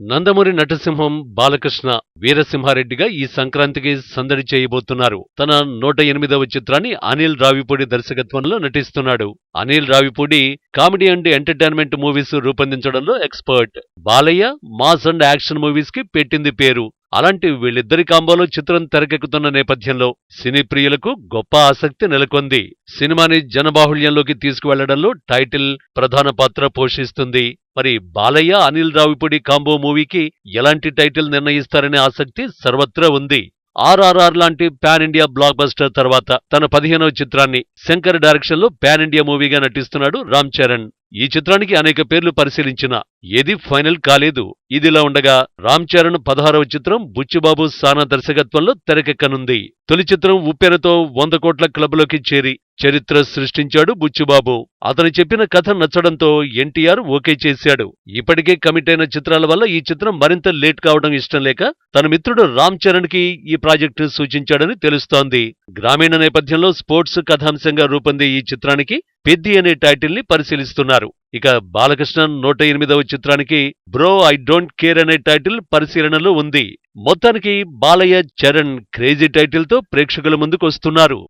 నందమూరి నటసింహం బాలకృష్ణ వీరసింహారెడ్డిగా ఈ సంక్రాంతికి సందడి చేయబోతున్నారు. తన నూట ఎనిమిదవ చిత్రాన్ని అనిల్ రావిపూడి దర్శకత్వంలో నటిస్తున్నాడు. Anil Ravipudi comedy and entertainment movies రూపొందించడంలో expert. Balayya mass and action మూవీస్కి పెట్టింది పేరు. అలాంటి వీళ్ళిద్దరి కాంబోలో చిత్రం తెరకెక్కుతున్న నేపథ్యంలో సినీ ప్రియులకు గొప్ప ఆసక్తి నెలకొంది. సినిమాని జనబాహుళ్యంలోకి తీసుకువెళ్ళడంలో టైటిల్ ప్రధాన పాత్ర పోషిస్తుంది. మరి బాలయ్య అనిల్ రావిపూడి కాంబో మూవీకి ఎలాంటి టైటిల్ నిర్ణయిస్తారనే ఆసక్తి సర్వత్రా ఉంది. ఆర్ఆర్ఆర్ లాంటి పాన్ ఇండియా బ్లాక్ బస్టర్ తర్వాత తన పదిహేనవ చిత్రాన్ని శంకర్ డైరెక్షన్లో పాన్ ఇండియా మూవీగా నటిస్తున్నాడు రామ్ చరణ్. ఈ చిత్రానికి అనేక పేర్లు పరిశీలించిన ఏది ఫైనల్ కాలేదు. ఇదిలా ఉండగా రామ్ చరణ్ పదహారవ చిత్రం బుచ్చిబాబు సానా దర్శకత్వంలో తెరకెక్కనుంది. తొలి చిత్రం ఉప్పెనతో వంద కోట్ల క్లబ్లోకి చేరి చరిత్ర సృష్టించాడు బుచ్చిబాబు. అతను చెప్పిన కథ నచ్చడంతో ఎన్టీఆర్ ఓకే చేశాడు. ఇప్పటికే కమిట్ అయిన చిత్రాల వల్ల ఈ చిత్రం మరింత లేట్ కావడం ఇష్టం లేక తన మిత్రుడు రామ్ చరణ్కి ఈ ప్రాజెక్టు సూచించాడని తెలుస్తోంది. గ్రామీణ నేపథ్యంలో స్పోర్ట్స్ కథాంశంగా రూపొందే ఈ చిత్రానికి పెద్ది అనే టైటిల్ని పరిశీలిస్తున్నారు. ఇక బాలకృష్ణన్ నూట ఎనిమిదవ చిత్రానికి బ్రో ఐ డోంట్ కేర్ అనే టైటిల్ పరిశీలనలో ఉంది. మొత్తానికి బాలయ్య చరణ్ క్రేజీ టైటిల్తో ప్రేక్షకుల ముందుకు వస్తున్నారు